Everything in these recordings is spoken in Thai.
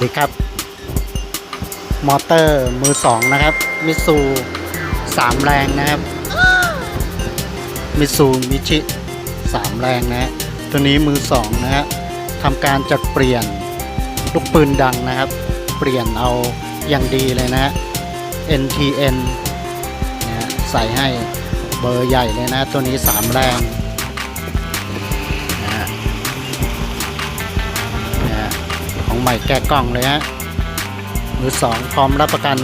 สดีครับ มอเตอร์มือสองนะครับ มิสูสามแรงนะครับ มิสูมิชิสามแรงนะตัวนี้มือสองนะฮะทำการจัดเปลี่ยนลูกปืนดังนะครับ เปลี่ยนเอาอย่างดีเลยนะฮะ NTN นะใส่ให้เบอร์ใหญ่เลยนะ ตัวนี้สามแรง ม่แกะกล่องเลยฮะมือสองพร้อมรับประกัน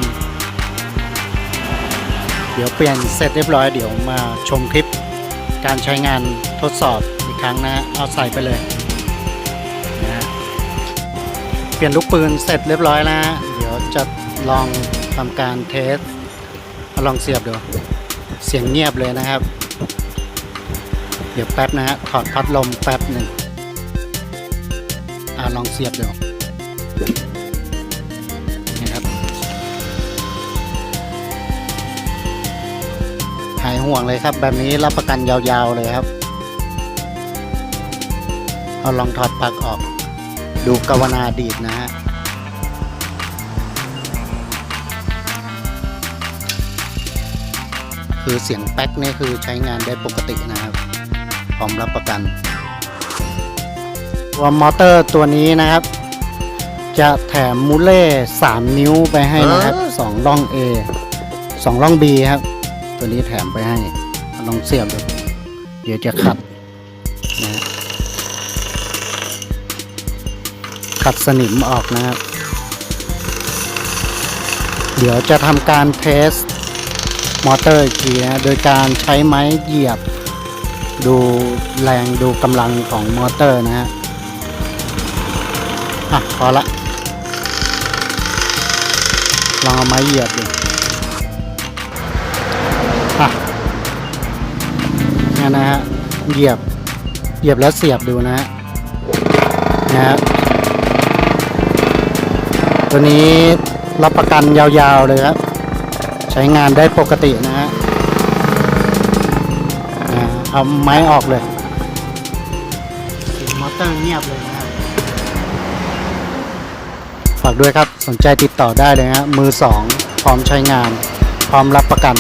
เดี๋ยวเปลี่ยนเสร็จเรียบร้อยเดี๋ยวมาชมคลิป การใช้งานทดสอบอีกครั้งนะ เอาใส่ไปเลยนะฮะเปลี่ยนลูกปืนเสร็จเรียบร้อยแล้วฮะเดี๋ยวจะลองทำการเทสลองเสียบดูเสียงเงียบเลยนะครับ เดี๋ยวแป๊บนะฮะถอดพัดลมแป๊บหนึ่งอ่าลองเสียบดู นะครับ หายห่วงเลยครับ แบบนี้รับประกันยาวๆเลยครับ เอาลองถอดปลั๊กออก ดูกาวนาดีดนะฮะคือเสียงแป๊กนี่คือใช้งานได้ปกตินะครับ พร้อมรับประกันตัวมอเตอร์ตัวนี้นะครับ จะแถมมูเล่3นิ้วไปให้นะครับ2ร่อง A 2ร่อง B ครับ ตัวนี้แถมไปให้ลองเสียบดูเดี๋ยวจะขัดนะฮะขัดสนิมออกนะครับ เดี๋ยวจะทำการเทสมอเตอร์อีกทีนะโดยการใช้ไม้เหยียบ ดูแรงดูกำลังของมอเตอร์นะฮะอะพอละ ลองเอาไม้เหยียบดูอะนี่นะฮะ เหยียบ เหยียบแล้วเสียบดูนะฮะนะฮะตัวนี้รับประกันยาวๆเลยครับ ใช้งานได้ปกตินะฮะเอาไม้ออกเลยมอเตอร์เงียบเลยนะ ฝากด้วยครับ สนใจติดต่อได้เลยฮะมือสองพร้อมใช้งาน พร้อมรับประกัน